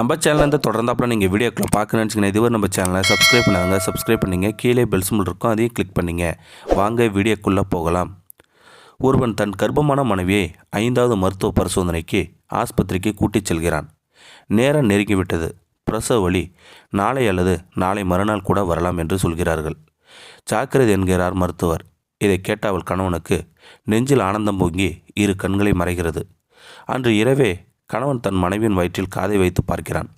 நம்ம சேனலேருந்து தொடர்ந்தாப்புல நீங்கள் வீடியோக்களை பார்க்கணும்னு நினச்சிங்கன்னா இதுவரை நம்ம சேனலை சப்ஸ்கிரைப் பண்ணாங்க சப்ஸ்கிரைப் பண்ணிங்க. கீழே பெல் இருக்கும் அதையும் கிளிக் பண்ணிங்க. வாங்க வீடியோக்குள்ளே போகலாம். ஒருவன் தன் கர்ப்பமான மனைவியை ஐந்தாவது மருத்துவ பரிசோதனைக்கு ஆஸ்பத்திரிக்கு கூட்டிச் செல்கிறான். நேரம் நெருங்கிவிட்டது. பிரசவ வழி நாளை அல்லது நாளை மறுநாள் கூட வரலாம் என்று சொல்கிறார்கள். ஜாக்கிரதை என்கிறார் மருத்துவர். இதை கேட்ட அவள் கணவனுக்கு நெஞ்சில் ஆனந்தம் பொங்கி இரு கண்களை மறைகிறது. அன்று இரவே கணவன் தன் மனைவியின் வயிற்றில் காதை வைத்து பார்க்கிறான்.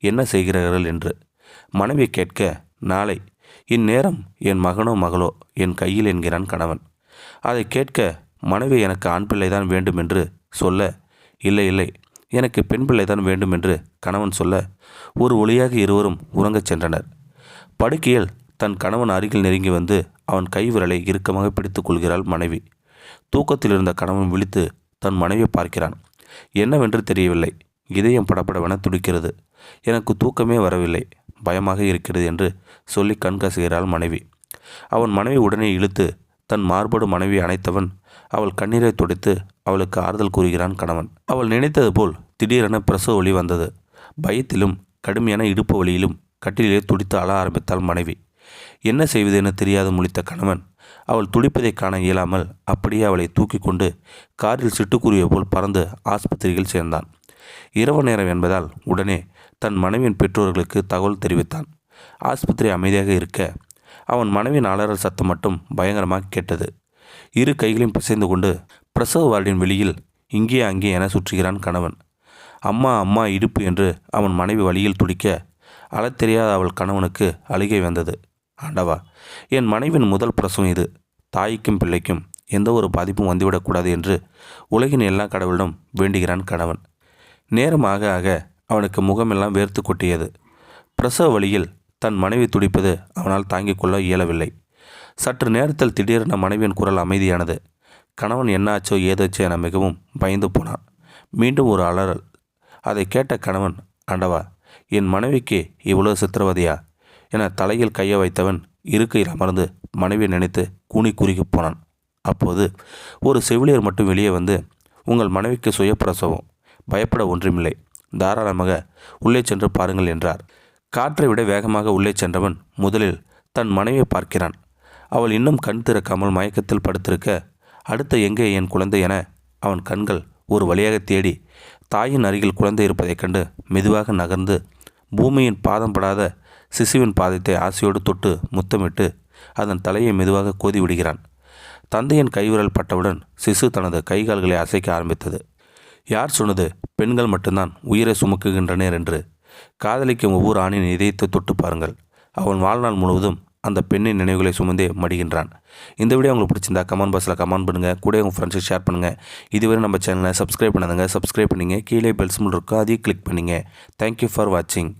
என்ன செய்கிறார்கள்? என்று. மனைவி கேட்க நாளை. இந்நேரம் என் மகனோ மகளோ என் கையில் என்கிறான் கணவன். அதை கேட்க மனைவி எனக்கு ஆண் பிள்ளைதான் வேண்டும் என்று சொல்ல இல்லை இல்லை. எனக்கு பெண் பிள்ளைதான் வேண்டும் என்று கணவன் சொல்ல ஒரு ஒளியாக இருவரும் உறங்கச் சென்றனர். படுக்கையில் தன் கணவன் அருகில் நெருங்கி வந்து அவன் கை விரலை இறுக்கமாக பிடித்து கொள்கிறாள் மனைவி. தூக்கத்தில் இருந்த கணவன் விழித்து தன் மனைவியை பார்க்கிறான். என்னவென்று தெரியவில்லை. இதயம் படப்படவென துடிக்கிறது. எனக்கு தூக்கமே வரவில்லை. பயமாக இருக்கிறது என்று சொல்லி கண்கசுகிறாள் மனைவி. அவன் மனைவி உடனே இழுத்து தன் மார்பாடு மனைவி அணைத்தவன். அவள் கண்ணீரை துடைத்து அவளுக்கு ஆறுதல் கூறுகிறான் கணவன். அவள் நினைத்தது போல் திடீரென பிரசவ ஒளி வந்தது. பயத்திலும் கடுமையான இடுப்பு வலியிலும் கட்டிலே துடித்து அழ ஆரம்பித்தாள் மனைவி. என்ன செய்வது என தெரியாது முழித்த கணவன் அவள் துடிப்பதை காண இயலாமல் அப்படியே அவளை தூக்கி கொண்டு காரில் சிட்டுக்குருவியை போல் பறந்து ஆஸ்பத்திரியில் சேர்ந்தான். இரவு நேரம் என்பதால் உடனே தன் மனைவியின் பெற்றோர்களுக்கு தகவல் தெரிவித்தான். ஆஸ்பத்திரி அமைதியாக இருக்க அவன் மனைவியின் அலறல் சத்தம் மட்டும் பயங்கரமாக கேட்டது. இரு கைகளையும் பிசைந்து கொண்டு பிரசவ வார்டின் வெளியில் இங்கே அங்கே என சுற்றுகிறான் கணவன். அம்மா அம்மா இடுப்பு என்று அவன் மனைவி வழியில் துடிக்க அழத்தெரியாத அவள் கணவனுக்கு அழுகை வந்தது. ஆண்டவா என் மனைவின் முதல் பிரசவம் இது. தாய்க்கும் பிள்ளைக்கும் எந்த ஒரு பாதிப்பும் வந்துவிடக்கூடாது என்று உலகின் எல்லா கடவுளிடம் வேண்டுகிறான் கணவன். நேரம் ஆக ஆக அவனுக்கு முகமெல்லாம் வேர்த்து கொட்டியது. பிரசவ வழியில் தன் மனைவி துடிப்பது அவனால் தாங்கிக் கொள்ள இயலவில்லை. சற்று நேரத்தில் திடீரென மனைவியின் குரல் அமைதியானது. கணவன் என்னாச்சோ ஏதாச்சோ என மிகவும் பயந்து போனான். மீண்டும் ஒரு அலறல். அதை கேட்ட கணவன் ஆண்டவா என் மனைவிக்கு இவ்வளவு சித்திரவதையா? என தலையில் கையை வைத்தவன் இருக்கையில் அமர்ந்து மனைவியை நினைத்து கூனி குறுகி போனான். அப்போது ஒரு செவிலியர் மட்டும் வெளியே வந்து உங்கள் மனைவிக்கு சுயப்பிரசவம். பயப்பட ஒன்றுமில்லை. தாராளமாக உள்ளே சென்று பாருங்கள் என்றார். காற்றை விட வேகமாக உள்ளே சென்றவன் முதலில் தன் மனைவியை பார்க்கிறான். அவள் இன்னும் கண் திறக்காமல் மயக்கத்தில் படுத்திருக்க அடுத்த எங்கே என் குழந்தை? என அவன் கண்கள் ஒரு வழியாக தேடி தாயின் அருகில் குழந்தை இருப்பதைக் கண்டு மெதுவாக நகர்ந்து பூமியின் பாதம் படாத சிசுவின் பாதத்தை ஆசையோடு தொட்டு முத்தமிட்டு அதன் தலையை மெதுவாக கோதி விடுகிறான். தந்தையின் கைவிரல் பட்டவுடன் சிசு தனது கைகால்களை அசைக்க ஆரம்பித்தது. யார் சொன்னது? பெண்கள் மட்டும்தான் உயிரை சுமக்குகின்றனர் என்று. காதலிக்கும் ஒவ்வொரு ஆணின் இதயத்தை தொட்டு பாருங்கள். அவன் வாழ்நாள் முழுவதும் அந்த பெண்ணின் நினைவுகளை சுமந்தே மடிகின்றான். இந்த வீடியோ உங்களுக்கு பிடிச்சிருந்தா கமெண்ட் பாக்ஸில் கமெண்ட் பண்ணுங்கள் கூட உங்கள் ஃப்ரெண்ட்ஸுக்கு ஷேர் பண்ணுங்கள் இதுவரை நம்ம சேனலை சப்ஸ்கிரைப் பண்ணாதுங்க சப்ஸ்கிரைப் பண்ணிங்க. கீழே பெல்ஸ் சிம்பிள் இருக்கோ அதையும் கிளிக் பண்ணிங்க. தேங்க்யூ ஃபார் வாட்சிங்